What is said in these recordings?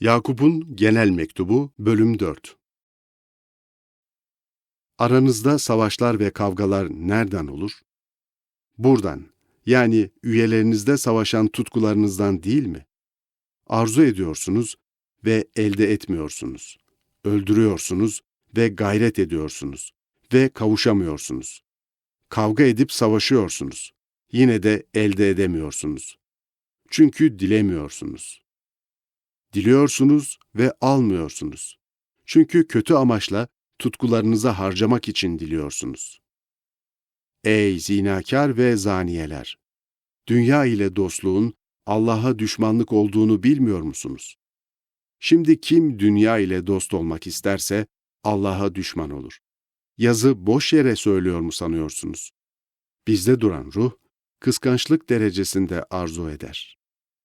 Yakup'un Genel Mektubu Bölüm 4 Aranızda savaşlar ve kavgalar nereden olur? Buradan, yani üyelerinizde savaşan tutkularınızdan değil mi? Arzu ediyorsunuz ve elde etmiyorsunuz. Öldürüyorsunuz ve gayret ediyorsunuz ve kavuşamıyorsunuz. Kavga edip savaşıyorsunuz. Yine de elde edemiyorsunuz. Çünkü dilemiyorsunuz. Diliyorsunuz ve almıyorsunuz. Çünkü kötü amaçla tutkularınıza harcamak için diliyorsunuz. Ey zinakar ve zaniyeler! Dünya ile dostluğun Allah'a düşmanlık olduğunu bilmiyor musunuz? Şimdi kim dünya ile dost olmak isterse Allah'a düşman olur. Yazı boş yere söylüyor mu sanıyorsunuz? Bizde duran ruh, kıskançlık derecesinde arzu eder.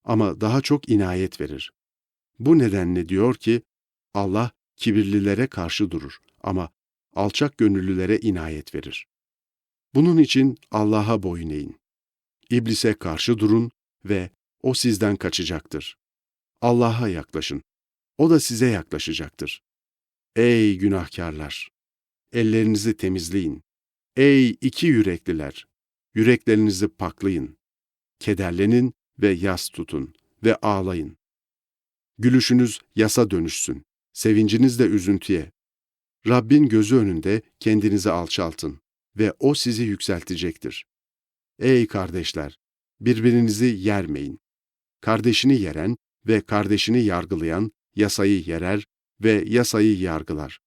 Ama daha çok inayet verir. Bu nedenle diyor ki, Allah kibirlilere karşı durur ama alçak gönüllülere inayet verir. Bunun için Allah'a boyun eğin. İblise karşı durun ve o sizden kaçacaktır. Allah'a yaklaşın. O da size yaklaşacaktır. Ey günahkarlar! Ellerinizi temizleyin. Ey iki yürekliler! Yüreklerinizi paklayın. Kederlenin ve yas tutun ve ağlayın. Gülüşünüz yasa dönüşsün, sevinciniz de üzüntüye. Rabbin gözü önünde kendinizi alçaltın ve O sizi yükseltecektir. Ey kardeşler! Birbirinizi yermeyin. Kardeşini yeren ve kardeşini yargılayan yasayı yerer ve yasayı yargılar.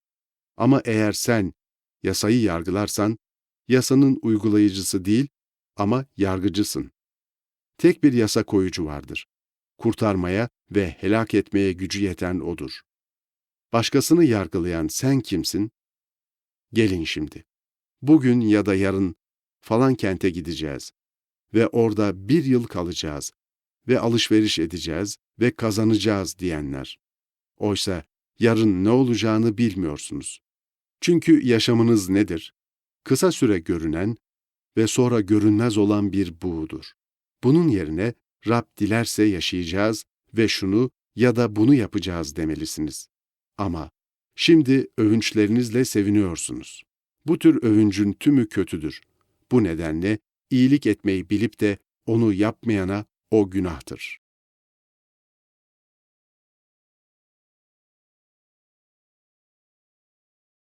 Ama eğer sen yasayı yargılarsan, yasanın uygulayıcısı değil ama yargıcısın. Tek bir yasa koyucu vardır. Kurtarmaya ve helak etmeye gücü yeten O'dur. Başkasını yargılayan sen kimsin? Gelin şimdi. Bugün ya da yarın falan kente gideceğiz ve orada bir yıl kalacağız ve alışveriş edeceğiz ve kazanacağız diyenler. Oysa yarın ne olacağını bilmiyorsunuz. Çünkü yaşamınız nedir? Kısa süre görünen ve sonra görünmez olan bir buğudur. Bunun yerine Rab dilerse yaşayacağız ve şunu ya da bunu yapacağız demelisiniz. Ama şimdi övünçlerinizle seviniyorsunuz. Bu tür övüncün tümü kötüdür. Bu nedenle iyilik etmeyi bilip de onu yapmayana o günahtır.